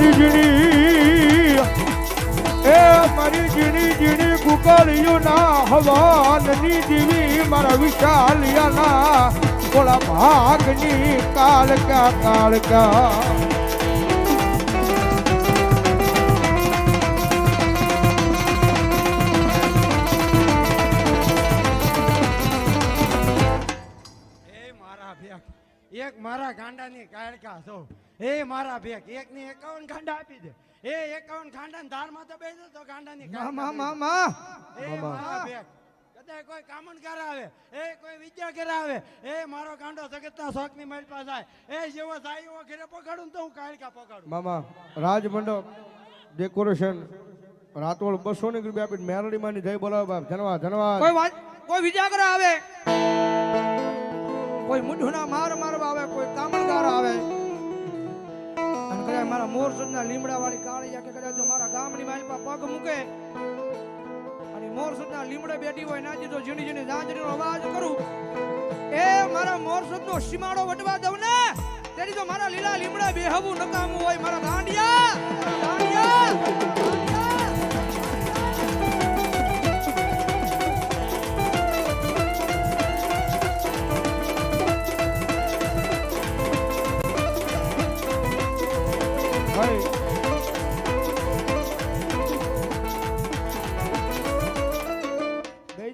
મારી એ મારી જીણી જીણી કુકળીઓના હવાનની જીવી મારા વિશાલિયાના થોડા ભાગની કાળકા કાળકા એ મારા એક મારા ગાંડાની કાળકા છો એ મારા ભેગ એક ની એકાવન ગાંડા આપી દે. એ એકાવન ગાંડા ધારમાં તો બેસો તો ગાંડાની ની મામા મામા એ મારા ભેક કદાચ કોઈ કામણકાર આવે એ કોઈ વિદ્યા આવે એ મારો ગાંડો જગતના શોખની મારી પાસે આવે એ જેવો થાય એવો ઘરે પકડું તો હું કાળકા પકડું મામા રાજમંડપ ડેકોરેશન રાતોળ બસો ની રૂપિયા આપીને મેરડી માની જય બોલાવો બાપ. ધન્યવાદ ધન્યવાદ કોઈ કોઈ વિજાગર આવે કોઈ મુઢુના માર મારવા આવે કોઈ કામણગાર કદાચ મારા મોર લીમડા વાળી કાળી કે કદાચ જો મારા ગામની મારી પાસે પગ મૂકે અને મોરસદના લીમડે બેઠી હોય નાજી તો ઝીણી ઝીણી ઝાંઝરીનો અવાજ કરું. એ મારા મોર સુધનો સીમાડો વટવા દઉં ને? તેની તો મારા લીલા લીમડા બેહવું નકામું હોય મારા દાંડિયા! ગાંડિયા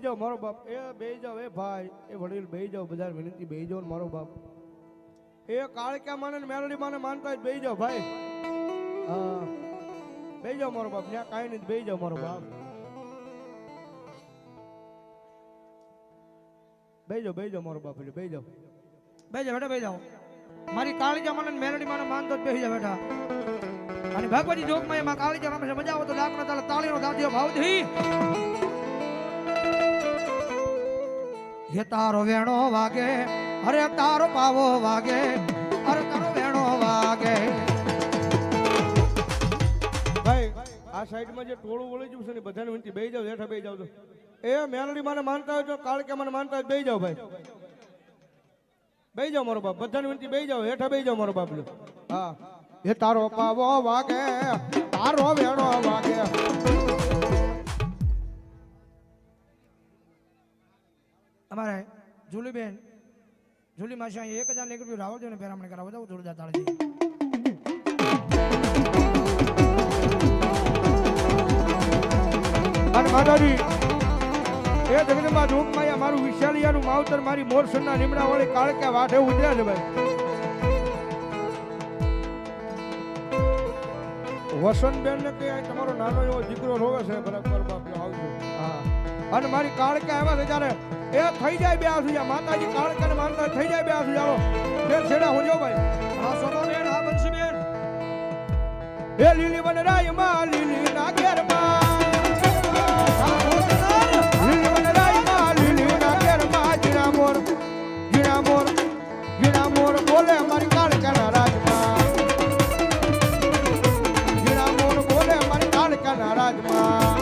જાઓ, મારો બાપ. એ બે જાઓ, એ ભાઈ, એ વડીલ બે જાઓ બધા વિનંતી બે જાઓ મારો બાપ. એ કાળક્યા માને મેલડી માને માનતા તો જાઓ, ભાઈ. હા. બે જાઓ મારો બાપ ત્યાં કાંઈ નહીં બે જાઓ મારો બાપ. બે જાઓ બે જાઓ મારો બાપ, એટલે બે જાઓ. બેજા બેટા બેજાઓ મારી કાળજા માને મેલડી માને માનતો જ બેસી જા બેટા. અને ભગવતી જોગમાં એમાં કાળી જમાને મજા આવે તો લાકડા તાળા તાળીનો દાદીઓ ભાવ દઈ હે તારો વેણો વાગે અરે તારો પાવો વાગે અરે તારો વેણો વાગે. ભાઈ આ સાઈડમાં જે ટોળું વળી ગયું છે ને બધાને વિનંતી બે જાઓ હેઠા બે જાવ એ મેલડી મને માનતા હોય તો કાળકે મને માનતા હોય બે જાવ ભાઈ. બે જાવ મારો બાપ બધાને વિનંતી બે જાવ હેઠા બે જાવ મારો બાપ હા. એ તારો પાવો વાગે તારો વેણો વાગે. અમારે જુલીબેન જુલી માસી એક હજાર એક રૂપિયા રાવળ ને પેરામણ કરાવો જાવ જોરદાર તાળજી માતાજી એ જગદંબા જોગમાં મારું વિશાલિયાનું માવતર મારી મોરસનના લીમડા વાળી કાળક્યા વાઠે ઉતર્યા છે ભાઈ. વસંતબેન ને કે તમારો નાનો એવો દીકરો રોવે છે બરાબર બાપ આવજો. હા. અને મારી કાળકા એવા છે જ્યારે એ થઈ જાય બે આસુ માતાજી કાળકા ને માનતા થઈ જાય બે આસુ જાઓ બે છેડા હું જો ભાઈ. હા સોમાબેન હા બંસીબેન એ લીલી વનરાયમાં, લીલી ના ઘેરમાં. લીલી વનરાયમાં લીલી ના ઘેરમાં મોર બોલે મારી કાળકાના રાજમાં જીણા બોલે મારી કાળકાના રાજમાં